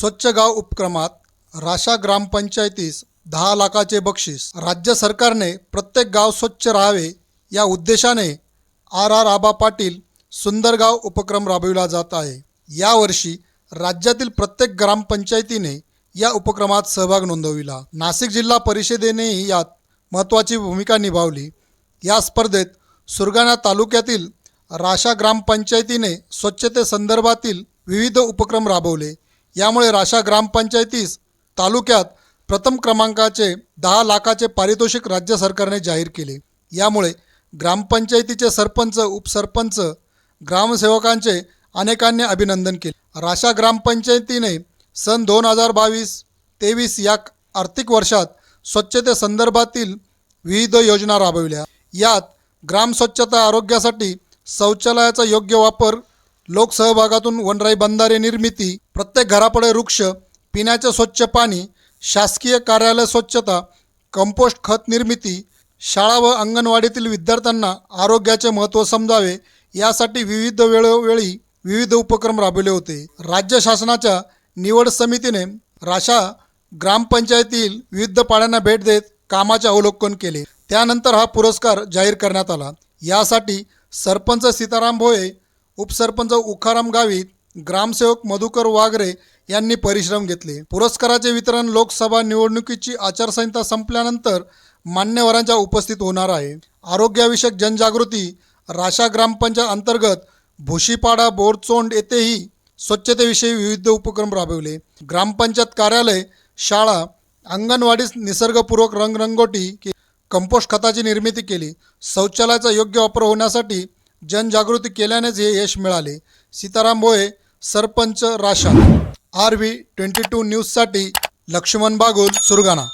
स्वच्छ गाव उपक्रमात राशा ग्रामपंचायतीस दहा लाखाचे बक्षीस. राज्य सरकारने प्रत्येक गाव स्वच्छ राहावे या उद्देशाने आर आर आबा पाटील सुंदरगाव उपक्रम राबविला जात आहे. यावर्षी राज्यातील प्रत्येक ग्रामपंचायतीने या उपक्रमात सहभाग नोंदविला. नाशिक जिल्हा परिषदेनेही यात महत्त्वाची भूमिका निभावली. या स्पर्धेत सुरगाणा तालुक्यातील राशा ग्रामपंचायतीने स्वच्छतेसंदर्भातील विविध उपक्रम राबवले. यामुळे राशा ग्रामपंचायतीस तालुक्यात प्रथम क्रमांकाचे दहा लाखाचे पारितोषिक राज्य सरकारने जाहीर केले. यामुळे ग्रामपंचायतीचे सरपंच उपसरपंच ग्रामसेवकांचे अनेकांनी अभिनंदन केले. राशा ग्रामपंचायतीने सन दोन हजार बावीस तेवीस या आर्थिक वर्षात स्वच्छतेसंदर्भातील विविध योजना राबविल्या. यात ग्राम स्वच्छता आरोग्यासाठी शौचालयाचा योग्य वापर लोकसहभागातून वनराई बंधारे निर्मिती प्रत्येक घरापुढे वृक्ष पिण्याचे स्वच्छ पाणी शासकीय कार्यालय स्वच्छता कंपोस्ट खत निर्मिती शाळा व अंगणवाडीतील विद्यार्थ्यांना आरोग्याचे महत्त्व समजावे यासाठी विविध वेळोवेळी विविध उपक्रम राबवले होते. राज्य शासनाच्या निवड समितीने राशा ग्रामपंचायतील विविध पाड्यांना भेट देत कामाचे अवलोकन केले. त्यानंतर हा पुरस्कार जाहीर करण्यात आला. यासाठी सरपंच सीताराम भोये उपसरपंच उखाराम गावित ग्रामसेवक मधुकर वागरे यांनी परिश्रम घेतले. पुरस्काराचे वितरण लोकसभा निवडणुकीची आचारसंहिता संपल्यानंतर मान्यवरांच्या उपस्थित होणार आहे. आरोग्याविषयक जनजागृती राशा ग्रामपंचायत अंतर्गत भुशीपाडा बोरचोंड येथेही स्वच्छतेविषयी विविध उपक्रम राबविले. ग्रामपंचायत कार्यालय शाळा अंगणवाडीस निसर्गपूर्वक रंगरंगोटी कंपोस्ट खताची निर्मिती केली. शौचालयाचा योग्य वापर होण्यासाठी जनजागृती केल्यानेच हे यश मिळाले. Sitaram Bhoye sarpanch Rasha R V twenty two न्यूजसाठी लक्ष्मण बागुल सुरगाणा.